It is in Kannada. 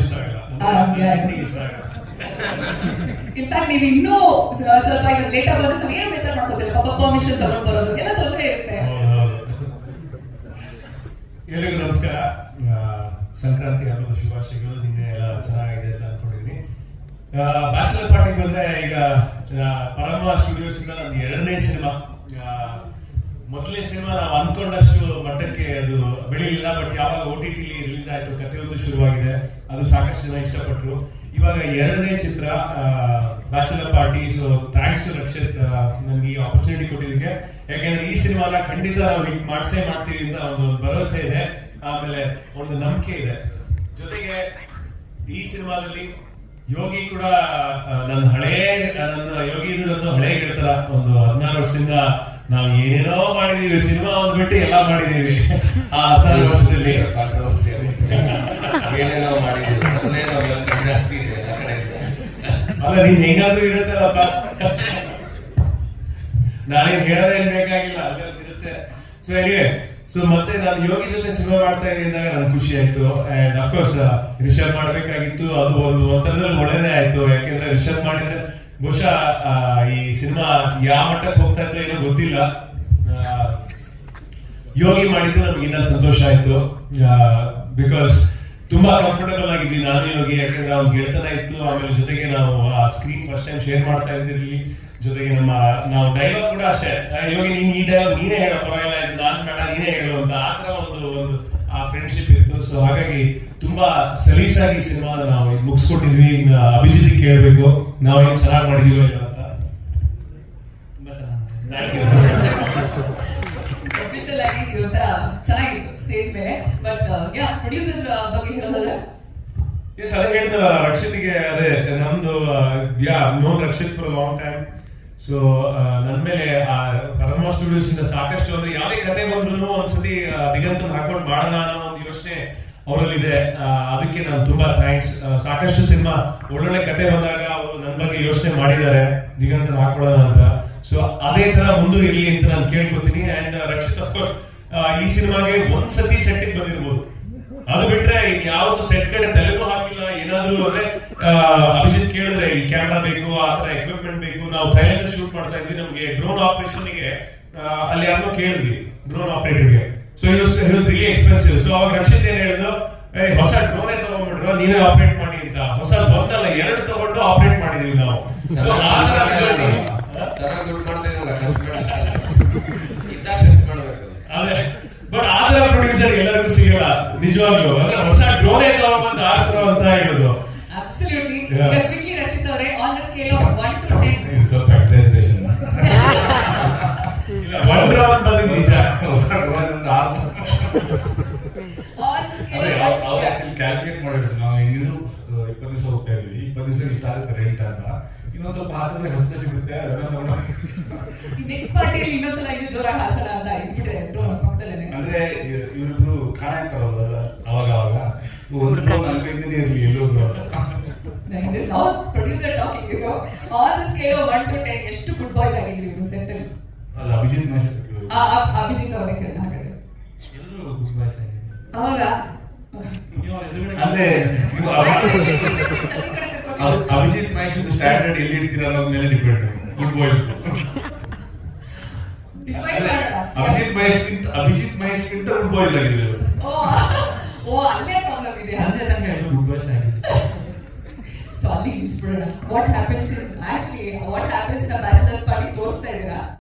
ಇಷ್ಟ ಆಗಲ್ಲ ಇಷ್ಟ ಆಗಲ್ಲ ಇನ್ಫ್ಯಾಕ್ಟ್ ನೀವು ಇನ್ನೂ ಸ್ವಲ್ಪ ಇವತ್ತು ಲೇಟ್ ಆಗೋದ್ರೆ ನಾವು ಏನು ವಿಚಾರ ಮಾಡ್ಕೋತೀವಿ ಪಾಪ ಪರ್ಮಿಷನ್ ತಗೊಂಡು ಬರೋದು ಎಲ್ಲ ತೊಂದರೆ ಇರುತ್ತೆ. ಹೌದು. ಎಲ್ರಿಗೂ ನಮಸ್ಕಾರ. ಸಂಕ್ರಾಂತಿ ಹಬ್ಬದ ಶುಭಾಶಯಗಳು. ನಿನ್ನೆ ಎಲ್ಲ ಚೆನ್ನಾಗಿದೆ ಅಂತ ಅನ್ಕೊಂಡಿದ್ದೀನಿ ಬ್ಯಾಚುಲರ್ ಪಾರ್ಟಿಗೆ ಬಂದ್ರೆ ಈಗ ಪರಮ ಸ್ಟುಡಿಯೋಸ್ ಇಂದ ನಂದು ಎರಡನೇ ಸಿನಿಮಾ ಮೊದಲನೇ ಸಿನಿಮಾ ನಾವು ಅನ್ಕೊಂಡಷ್ಟು ಮಟ್ಟಕ್ಕೆ ಅದು ಬೆಳಿಲಿಲ್ಲ ಬಟ್ ಯಾವಾಗ ಓ ಟಿ ಟಿಲಿ ರಿಲೀಸ್ ಆಯಿತು, ಕಥೆಯೊಂದು ಶುರುವಾಗಿದೆ, ಅದು ಸಾಕಷ್ಟು ಜನ ಇಷ್ಟಪಟ್ಟರು ಇವಾಗ ಎರಡನೇ ಚಿತ್ರ bachelor party so thanks to Rakshit ನನಗೆ ಈ ಆಪರ್ಚುನಿಟಿ ಕೊಟ್ಟಿದ್ದಕ್ಕೆ. ಯಾಕೆಂದ್ರೆ ಈ ಸಿನಿಮಾನ ಖಂಡಿತ ನಾವು ಹಿಟ್ ಮಾಡಿಸೇ ಮಾಡ್ತೀವಿ ಅಂತ ಒಂದು ಭರವಸೆ ಇದೆ. ಆಮೇಲೆ ಒಂದು ನಂಬಿಕೆ ಇದೆ. ಜೊತೆಗೆ ಈ ಸಿನಿಮಾದಲ್ಲಿ ಯೋಗಿ ಕೂಡ ನನ್ನ ಹಳೇ, ನನ್ನ ಯೋಗಿ ಇದ್ರದ್ದು ಹಳೇ ಗೆಳತರ ಒಂದು ಹದಿನಾರು ವರ್ಷದಿಂದ ನಾವು ಏನೇನೋ ಮಾಡಿದೀವಿ ಸಿನಿಮಾ ಒಂದು ಬಿಟ್ಟು ಎಲ್ಲ ಮಾಡಿದೀವಿ. ಆ ಹದಿನಾರು ವರ್ಷದಲ್ಲಿ. ಕಾಂಟ್ರವರ್ಸಿ ಏನೇನೋ ಮಾಡಿದೀವಿ ಮೊದಲೇ ಜಾಸ್ತಿ ಇದೆ ಎಲ್ಲ ಕಡೆಯಿಂದ ಅಲ್ಲ ನೀನ್ ಹೆಂಗಾದ್ರೂ ಇರುತ್ತಲ್ಲಪ್ಪ. ನಾನೇನ್ ಹೇಳೋದೇನ್ ಬೇಕಾಗಿಲ್ಲ ಅದ್ರಲ್ಲಿ ಇರುತ್ತೆ. ಸೊ ಎನಿವೆ ಸೊ ಮತ್ತೆ ನಾನು ಯೋಗಿ ಜೊತೆ ಸಿನಿಮಾ ಮಾಡ್ತಾ ಇದ್ದೀನಿ ಅಂದಾಗ ನನ್ಗೆ ಖುಷಿ ಆಯ್ತು. ಅಂಡ್ ಅಫ್ಕೋರ್ಸ್ ರಿಷಬ್ ಮಾಡ್ಬೇಕಾಗಿತ್ತು. ಅದು ಒಂದು ಒಂಥರದಲ್ಲಿ ಒಳ್ಳೇದೇ ಆಯ್ತು. ಯಾಕೆಂದ್ರೆ ರಿಷಬ್ ಮಾಡಿದ್ರೆ ಬಹುಶಃ ಈ ಸಿನಿಮಾ ಯಾವ ಮಟ್ಟಕ್ಕೆ ಹೋಗ್ತಾ ಇತ್ತು ಏನೋ ಗೊತ್ತಿಲ್ಲ. ಯೋಗಿ ಮಾಡಿದ್ದು ನಮ್ಗೆ ಇನ್ನೂ ಸಂತೋಷ ಆಯ್ತು. ಬಿಕಾಸ್ ತುಂಬಾ ಕಂಫರ್ಟಬಲ್ ಆಗಿದ್ವಿ. ನಾನು ಯೋಗಿ, ಯಾಕಂದ್ರೆ ಅವ್ನು ಗೆಳೆತನ ಇತ್ತು. ಆಮೇಲೆ ಜೊತೆಗೆ ನಾವು ಆ ಸ್ಕ್ರೀನ್ ಫಸ್ಟ್ ಟೈಮ್ ಶೇರ್ ಮಾಡ್ತಾ ಇದ್ದಿರ್ಲಿ ಜೊತೆಗೆ ನಮ್ಮ, ನಾವು ಡೈಲಾಗ್ ಕೂಡ ಅಷ್ಟೇ. ಯೋಗಿ, ನೀನ್ ಈ ಡೈಲಾಗ್ ನೀನೇ ಹೇಳೋ, ಪರವಾಗಿಲ್ಲ ನಾನ್ ಬೇಡ, ನೀನೇ ಹೇಳು ಅಂತ ಆ ಆ ಫ್ರೆಂಡ್ಶಿಪ್ ಇತ್ತು ಸೊ ಹಾಗಾಗಿ ತುಂಬಾ ಸಲೀಸಾಗಿ ಸಿನಿಮಾ ನಾವು ಮುಗಿಸ್ಕೊಟ್ಟಿದ್ವಿ. ಇನ್ನು ಅಭಿಜಿತ್ ಕೇಳಬೇಕು. ನಾವೇನ್ ಚೆನ್ನಾಗಿ ಮಾಡಿದೀವೋ ಅಂತ. ತುಂಬಾ ಚೆನ್ನಾಗಿ ಒಂಥರ ಚೆನ್ನಾಗಿತ್ತು ಸ್ಟೇಜ್ ಮೇಲೆ. ಬಟ್ ಯಾ ಪ್ರೊಡ್ಯೂಸರ್ ಬಗ್ಗೆ ಹೇಳೋದಾದ್ರೆ? ಎಸ್ ಅದೇ ಹೇಳಿದ ರಕ್ಷಿತ್ಗೆ ಅದೇ ನಮ್ದು yeah known Rakshit for long time so ನನ್ನ ಮೇಲೆ, ಆ ಪರಮ ಸ್ಟುಡಿಯೋಸ್ ಇಂದ ಸಾಕಷ್ಟು ಅಂದ್ರೆ ಯಾವುದೇ ಕತೆ ಬಂದ್ರು ಒಂದ್ಸತಿ ದಿಗಂತ ಹಾಕೊಂಡು ಮಾಡೋಣ ಅನ್ನೋ ಒಂದು ಯೋಚನೆ ಅವರಲ್ಲಿದೆ. ಅದಕ್ಕೆ ನಾನು ತುಂಬಾ ಥ್ಯಾಂಕ್ಸ್ ಸಾಕಷ್ಟು ಸಿನಿಮಾ, ಒಳ್ಳೊಳ್ಳೆ ಕತೆ ಬಂದಾಗ ಅವರು ನನ್ನ ಬಗ್ಗೆ ಯೋಚನೆ ಮಾಡಿದ್ದಾರೆ. ದಿಗಂತ ಹಾಕೊಳ್ಳೋಣ ಅಂತ. ಸೊ ಅದೇ ತರ ಮುಂದೆ ಇರ್ಲಿ ಅಂತ ನಾನು ಕೇಳ್ಕೊತೀನಿ. ಅಂಡ್ ರಕ್ಷಿತ್ ಅಫ್ಕೋರ್ಸ್ ಈ ಸಿನಿಮಾಗೆ ಒಂದ್ಸತಿ ಸೆಟ್ಟಿಗೆ ಬಂದಿರ್ಬೋದು. ಅದು ಬಿಟ್ರೆ ಯಾವತ್ತು ಸೆಟ್ ಕಡೆ ತಲೆನೂ ಹಾಕಿಲ್ಲ. ಏನಾದ್ರೂ ಅಂದ್ರೆ ಅಭಿಜಿತ್ ಕೇಳಿದ್ರೆ ಈ ಕ್ಯಾಮ್ರಾ ಬೇಕು ಆ ತರ ಎಕ್ವಿಪ್ಮೆಂಟ್ ಬೇಕು ನಾವು ಥೈಲ್ಯಾಂಡ್ ಶೂಟ್ ಮಾಡ್ತಾ ಇದ್ವಿ ನಮ್ಗೆ ಡ್ರೋನ್ ಆಪರೇಷನ್ಗೆ ಅಲ್ಲಿ ಯಾರನ್ನೂ ಕೇಳಿದ್ವಿ drone ಆಪರೇಟರ್ಗೆ so it really expensive so ಅವಾಗ ರಕ್ಷಿತ್ ಏನ್ ಹೇಳಿದ್ರು ಏ ಹೊಸ ಡ್ರೋನೇ ತಗೊಂಡ್ಬಿಟ್ರು ನೀವೇ ಆಪರೇಟ್ ಮಾಡಿ ಅಂತ. ಹೊಸ ಒಂದಲ್ಲ ಎರಡು ತಗೊಂಡು ಆಪರೇಟ್ ಮಾಡಿದೀವಿ ನಾವು. ಸೊ ಆ ತರ ಬಟ್ ಆತರ ಪ್ರೊಡ್ಯೂಸರ್ ಎಲ್ಲರಿಗೂ ಸಿಗಲ್ಲ ನಿಜವಾಗ್ಲೂ. ಅಂದ್ರೆ ಹೊಸ ಡ್ರೋನೇ ತಗೊಂಡ್ಬಂದು ಆರ್ಸರೋ ಅಂತ ಹೇಳೋದು. ಅಬ್ಸಲ್ಯೂಟ್ಲಿ ಕ್ವಿಕ್ಲಿ ರಕ್ಷಿತ್ ಅವರೇ on the scale of one to ten ಇದು ಸ್ವಲ್ಪ ಎಕ್ಸಾಜರೇಷನ್ ನಿಜ. ಹೊಸ ಅಂತ ಅವ್ರು ಆಕ್ಚುಲಿ ಕ್ಯಾಲ್ಕುಲೇಟ್ ಮಾಡಿರ್ತಾರೆ ನಾವು ಹೆಂಗಿದ್ರು ಇಪ್ಪತ್ತು ದಿವಸ ಹೋಗ್ತಾ ಇದ್ವಿ ಇಪ್ಪತ್ತು ದಿವಸ ಇಷ್ಟ ಆಗುತ್ತೆ ರೆಂಟ್ ಅಂತ. ಇನ್ನೊಂದ್ ಸ್ವಲ್ಪ ಹಾಕಿದ್ರೆ ಹೊಸದೇ ಸಿಗುತ್ತೆ. ಅದನ್ನ ತಗೊಂಡು ನೆಕ್ಸ್ಟ್ ಪಾರ್ಟಿಯಲ್ಲಿ ಇನ್ನೊಂದ್ಸಲ ಇನ್ನೂ ಜೋರಾಗಿ ಹಾಸನ ಅಂತ ಇದ್ಬಿಟ್ರೆ ಡ್ರೋನ್ ಪಕ್ಕದಲ್ಲೇ ಅಂದ್ರೆ ನಾವು ಪ್ರೊಡ್ಯೂಸರ್ ಟಾಕಿಂಗ್ ಇದು on the scale of one to ten ಎಷ್ಟು ಗುಡ್ ಬಾಯ್ಸ್ ಆಗಿದ್ರಿ ಇವರು ಸೆಟ್ ಅಲ್ಲಿ ಅದು ಅಭಿಜಿತ್ ಮಹೇಶ್ ಆ ಅಬ್- ಅಭಿಜಿತ್ ಅವರೇ ಕೇಳಿ ಹಾಗಾದ್ರೆ. ಎಲ್ಲರೂ ಗುಡ್ ಬಾಯ್ಸ್ ಹೌದಾ? ಅಂದ್ರೆ ನೀವು ಆಯ್ತು, ಅಭಿ- ಇಲ್ಲಿ- ಇಲ್ಲಿ- ಇಲ್ಲಿ ಸರಿ ಕಡೆ ಕರ್ಕೊಂಡು ಅಭಿ- ಅಭಿಜಿತ್ ಮಹೇಶ್ ಸ್ಟ್ಯಾಂಡರ್ಡ್ ಎಲ್ಲಿ ಇಡ್ತೀರ ಅನ್ನೋದ್ ಮೇಲೆ ಡಿಪೆಂಡ್ ಗುಡ್ ಬಾಯ್ಸ್ Define ಮಾಡೋಣ. ಅಭಿಜಿತ್ ಮಹೇಶ್ಗಿಂತ ಅಭಿಜಿತ್ ಮಹೇಶ್ಗಿಂತ ಗುಡ್ ಬಾಯ್ಸ್ ಆಗಿದ್ರು ಇವ್ರು. ಓ ಅಲ್ಲೇ ಪ್ರಾಬ್ಲಮ್ ಇದೆ. ಸಂಜೆ ತನಕ ಎಲ್ಲರೂ ಗುಡ್ ಆಗಿದೆ. ಸೊ ಅಲ್ಲಿ ನಿಲ್ಸ್ಬಿಡೋಣ what happens in actually what happens in uh